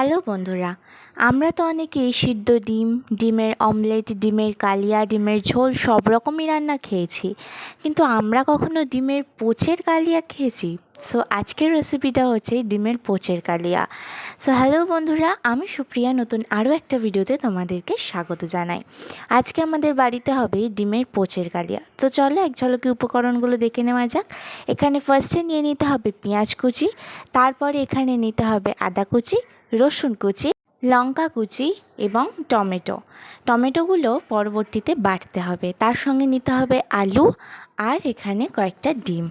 Hello বন্ধুরা, আমরা তো অনেকেই সিদ্ধ ডিম, ডিমের অমলেট, ডিমের কালিয়া, ডিমের ঝোল সব রকমই রান্না খেয়েছি। কিন্তু আমরা কখনো ডিমের পোচের কালিয়া খেয়েছি? সো আজকের রেসিপিটা হচ্ছে ডিমের পোচের কালিয়া। সো হ্যালো বন্ধুরা, আমি সুপ্রিয়া, নতুন আরও একটা ভিডিওতে তোমাদেরকে স্বাগত জানাই। আজকে আমাদের বাড়িতে হবে ডিমের পোচের কালিয়া। তো চলো এক ঝলকে উপকরণগুলো দেখে নেওয়া যাক। এখানে ফার্স্টে নিয়ে নিতে হবে পেঁয়াজ কুচি, তারপরে এখানে নিতে হবে আদা কুচি রসুন কুচি, লঙ্কা কুচি এবং টমেটো। টমেটোগুলো পরবর্তীতে বাটতে হবে। তার সঙ্গে নিতে হবে আলু আর এখানে কয়েকটা ডিম।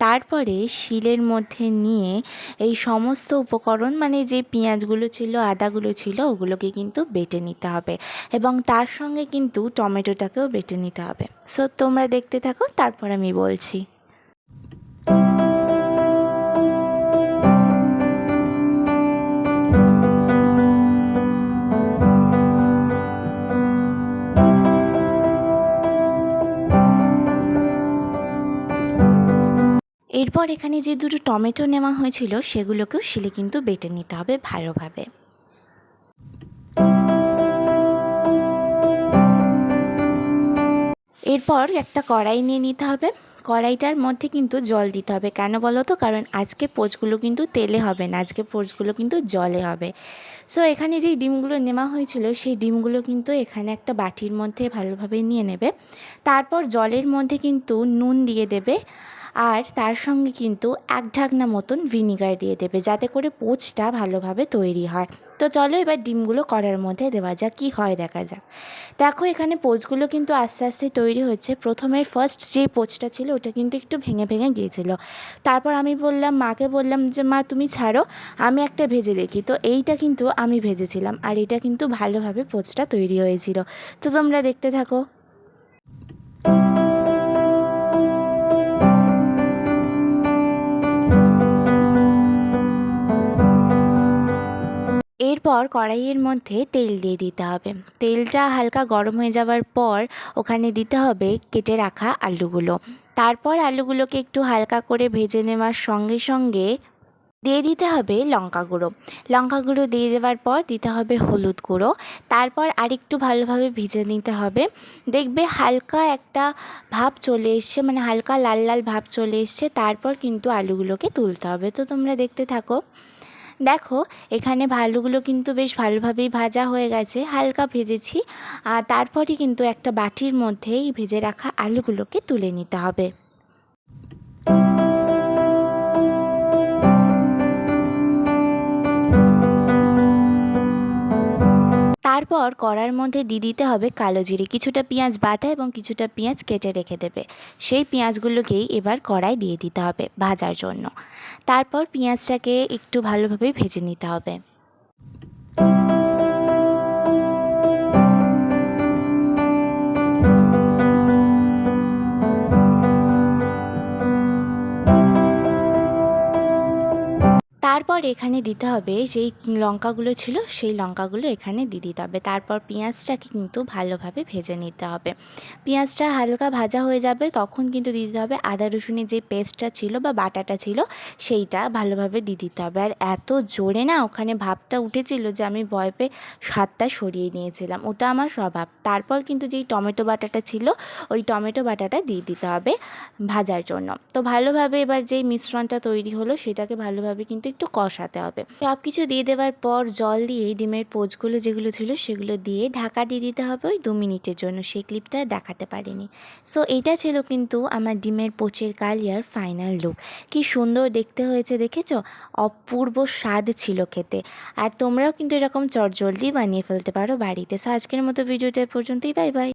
তারপরে শিলের মধ্যে নিয়ে এই সমস্ত উপকরণ মানে যে পেঁয়াজগুলো ছিল, আদাগুলো ছিল, ওগুলোকে কিন্তু বেটে নিতে হবে এবং তার সঙ্গে কিন্তু টমেটোটাকেও বেটে নিতে হবে। সো তোমরা দেখতে থাকো, তারপর আমি বলছি। এরপর এখানে যে দুটো টমেটো নেওয়া হয়েছিল, সেগুলোকেও শিলে কিন্তু বেটে নিতে হবে ভালোভাবে। এরপর একটা কড়াই নিয়ে নিতে হবে। কড়াইটার মধ্যে কিন্তু জল দিতে হবে। কেন বলো তো? কারণ আজকে পোচগুলো কিন্তু তেলে হবে না। আজকে পোচগুলো কিন্তু জলে হবে। সো এখানে যেই ডিমগুলো নেওয়া হয়েছিল, সেই ডিমগুলো কিন্তু এখানে একটা বাটির মধ্যে ভালোভাবে নিয়ে নেবে। তারপর জলের মধ্যে কিন্তু নুন দিয়ে দেবে। আর তার সঙ্গে কিন্তু এক ঢাকনা মতন ভিনিগার দিয়ে দেবে যাতে করে পোচটা ভালোভাবে তৈরি হয়। তো চলো এবার ডিমগুলো কড়ার মধ্যে দেওয়া যাক, কী হয় দেখা যাক। দেখো এখানে পোচগুলো কিন্তু আস্তে আস্তে তৈরি হচ্ছে। প্রথমে ফার্স্ট যে পোচটা ছিল ওটা কিন্তু একটু ভেঙে ভেঙে গিয়েছিল। তারপর আমি বললাম, মাকে বললাম যে, মা, তুমি ছাড়ো, আমি একটা ভেজে দেখি। তো এইটা কিন্তু আমি ভেজেছিলাম আর এটা কিন্তু ভালোভাবে পোচটা তৈরি হয়েছিল। তো তোমরা দেখতে থাকো। এরপর কড়াইয়ের মধ্যে তেল দিয়ে দিতে হবে। তেলটা হালকা গরম হয়ে যাওয়ার পর ওখানে দিতে হবে কেটে রাখা আলুগুলো। তারপর আলুগুলোকে একটু হালকা করে ভেজে নেওয়ার সঙ্গে সঙ্গে দিয়ে দিতে হবে লঙ্কা গুঁড়ো। লঙ্কা গুঁড়ো দিয়ে দেওয়ার পর দিতে হবে হলুদ গুঁড়ো। তারপর আরেকটু ভালোভাবে ভেজে নিতে হবে। দেখবে হালকা একটা ভাব চলে এসছে মানে হালকা লাল লাল ভাব চলে এসছে। তারপর কিন্তু আলুগুলোকে তুলতে হবে। তো তোমরা দেখতে থাকো। দেখো, এখানে ভালোগুলো কিন্তু বেশ ভালোভাবেই ভাজা হয়ে গেছে, হালকা ভেজেছি। আর তারপরই কিন্তু একটা বাটির মধ্যেই ভেজে রাখা আলুগুলোকে তুলে নিতে হবে। তারপর কড়ার মধ্যে দিয়ে দিতে হবে কালো জিরে। কিছুটা পেঁয়াজ বাটা এবং কিছুটা পেঁয়াজ কেটে রেখে দেবে। সেই পেঁয়াজগুলোকেই এবার কড়াই দিয়ে দিতে হবে ভাজার জন্য। তারপর পেঁয়াজটাকে একটু ভালোভাবে ভেজে নিতে হবে। তারপর এখানে দিতে হবে যেই লঙ্কাগুলো ছিল, সেই লঙ্কাগুলো এখানে দিয়ে দিতে হবে। তারপর পেঁয়াজটাকে কিন্তু ভালোভাবে ভেজে নিতে হবে। পেঁয়াজটা হালকা ভাজা হয়ে যাবে, তখন কিন্তু দিয়ে দিতে হবে আদা রসুনের যে পেস্টটা ছিল বা বাটাটা ছিল, সেইটা ভালোভাবে দিয়ে দিতে হবে। আর এত জোরে না ওখানে ভাবটা উঠেছিল যে আমি ভয় পেয়ে স্বাদটা সরিয়ে নিয়েছিলাম। ওটা আমার স্বভাব। তারপর কিন্তু যেই টমেটো বাটাটা ছিল, ওই টমেটো বাটাটা দিয়ে দিতে হবে ভাজার জন্য। তো ভালোভাবে এবার যেই মিশ্রণটা তৈরি হলো, সেটাকে ভালোভাবে কিন্তু একটু কষাতে হবে। সব কিছু দিয়ে দেওয়ার পর জল দিয়ে ডিমের পোচগুলো যেগুলো ছিল সেগুলো দিয়ে ঢাকা দিয়ে দিতে হবে ওই দু মিনিটের জন্য। সেই ক্লিপটা দেখাতে পারিনি। সো এটা ছিল কিন্তু আমার ডিমের পোচের কালিয়ার ফাইনাল লুক কি সুন্দর দেখতে হয়েছে দেখেছ? অপূর্ব স্বাদ ছিল খেতে। আর তোমরাও কিন্তু এরকম চটজলদি বানিয়ে ফেলতে পারো বাড়িতে। সো আজকের মতো ভিডিওটা পর্যন্তই। Bye bye